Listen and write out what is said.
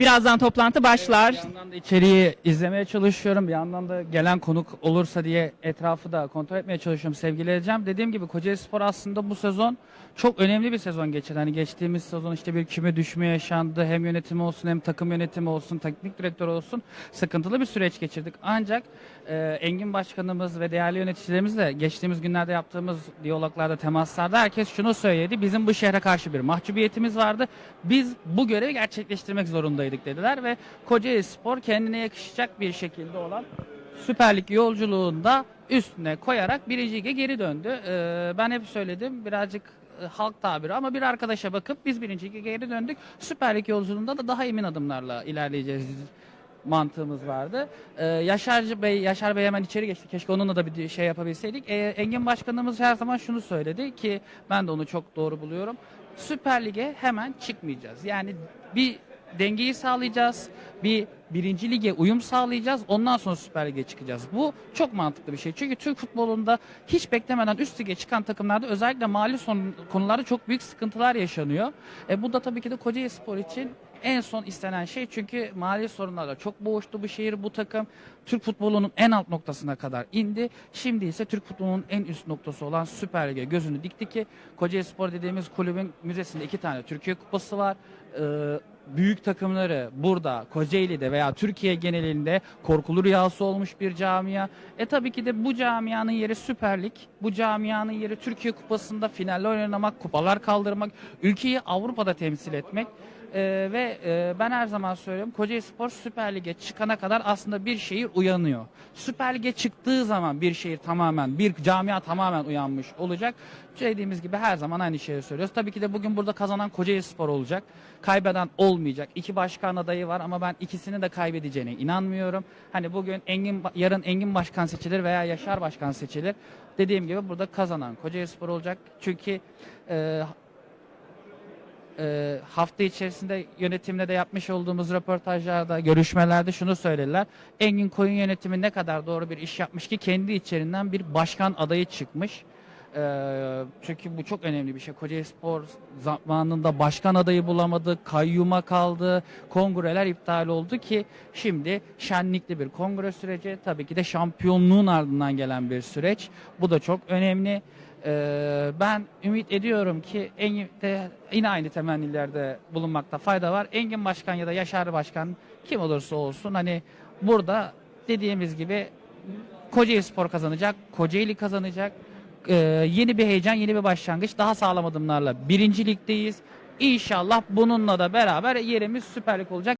Birazdan toplantı başlar. Bir yandan da içeriği izlemeye çalışıyorum. Bir yandan da gelen konuk olursa diye etrafı da kontrol etmeye çalışıyorum sevgili Ecem. Dediğim gibi Kocaeli Spor aslında bu sezon çok önemli bir sezon geçirdi. Hani geçtiğimiz sezon işte bir küme düşme yaşandı. Hem yönetimi olsun hem takım yönetimi olsun, teknik direktör olsun sıkıntılı bir süreç geçirdik. Ancak e, Engin Başkanımız ve değerli yöneticilerimizle geçtiğimiz günlerde yaptığımız diyaloglarda, temaslarda herkes şunu söyledi. Bizim bu şehre karşı bir mahcubiyetimiz vardı. Biz bu görevi gerçekleştirmek zorundaydık dediler ve Kocaeli Spor kendine yakışacak bir şekilde olan Süper Lig yolculuğunda üstüne koyarak birinci lige geri döndü. Ee, ben hep söyledim birazcık e, halk tabiri ama bir arkadaşa bakıp biz birinci lige geri döndük. Süper Lig yolculuğunda da daha emin adımlarla ilerleyeceğiz mantığımız vardı. Ee, Yaşar Bey, Yaşar Bey hemen içeri geçti. Keşke onunla da bir şey yapabilseydik. Ee, Engin Başkanımız her zaman şunu söyledi ki ben de onu çok doğru buluyorum. Süper Lig'e hemen çıkmayacağız. Yani bir dengeyi sağlayacağız. Bir birinci lige uyum sağlayacağız. Ondan sonra Süper Lig'e çıkacağız. Bu çok mantıklı bir şey. Çünkü Türk futbolunda hiç beklemeden üst lige çıkan takımlarda özellikle mali son konularda çok büyük sıkıntılar yaşanıyor. E, bu da tabii ki de Kocaeli Spor için en son istenen şey çünkü mali sorunlarla çok boğuştu bu şehir bu takım. Türk futbolunun en alt noktasına kadar indi. Şimdi ise Türk futbolunun en üst noktası olan Süper Lig'e gözünü dikti ki Kocaeli Spor dediğimiz kulübün müzesinde iki tane Türkiye Kupası var. Ee, büyük takımları burada Kocaeli'de veya Türkiye genelinde korkulu rüyası olmuş bir camia. E tabii ki de bu camianın yeri Süper Lig. Bu camianın yeri Türkiye Kupası'nda finaller oynamak, kupalar kaldırmak, ülkeyi Avrupa'da temsil etmek. Ee, ve e, ben her zaman söylüyorum Kocaeli Spor Süper Lig'e çıkana kadar aslında bir şehir uyanıyor. Süper Lig'e çıktığı zaman bir şehir tamamen, bir camia tamamen uyanmış olacak. Dediğimiz gibi her zaman aynı şeyi söylüyoruz. Tabii ki de bugün burada kazanan Kocaeli Spor olacak. Kaybeden olmayacak. İki başkan adayı var ama ben ikisini de kaybedeceğine inanmıyorum. Hani bugün Engin yarın Engin Başkan seçilir veya Yaşar Başkan seçilir. Dediğim gibi burada kazanan Kocaeli Spor olacak. Çünkü e, e, hafta içerisinde yönetimle de yapmış olduğumuz röportajlarda, görüşmelerde şunu söylediler. Engin Koyun yönetimi ne kadar doğru bir iş yapmış ki kendi içerinden bir başkan adayı çıkmış. E, çünkü bu çok önemli bir şey. Kocaeli Spor zamanında başkan adayı bulamadı, kayyuma kaldı, kongreler iptal oldu ki şimdi şenlikli bir kongre süreci. Tabii ki de şampiyonluğun ardından gelen bir süreç. Bu da çok önemli. Ee, ben ümit ediyorum ki Engin de yine aynı temennilerde bulunmakta fayda var. Engin Başkan ya da Yaşar Başkan kim olursa olsun hani burada dediğimiz gibi Kocaeli Spor kazanacak, Kocaeli kazanacak. Ee, yeni bir heyecan, yeni bir başlangıç. Daha sağlam adımlarla birinci. İnşallah bununla da beraber yerimiz Süper Lig olacak.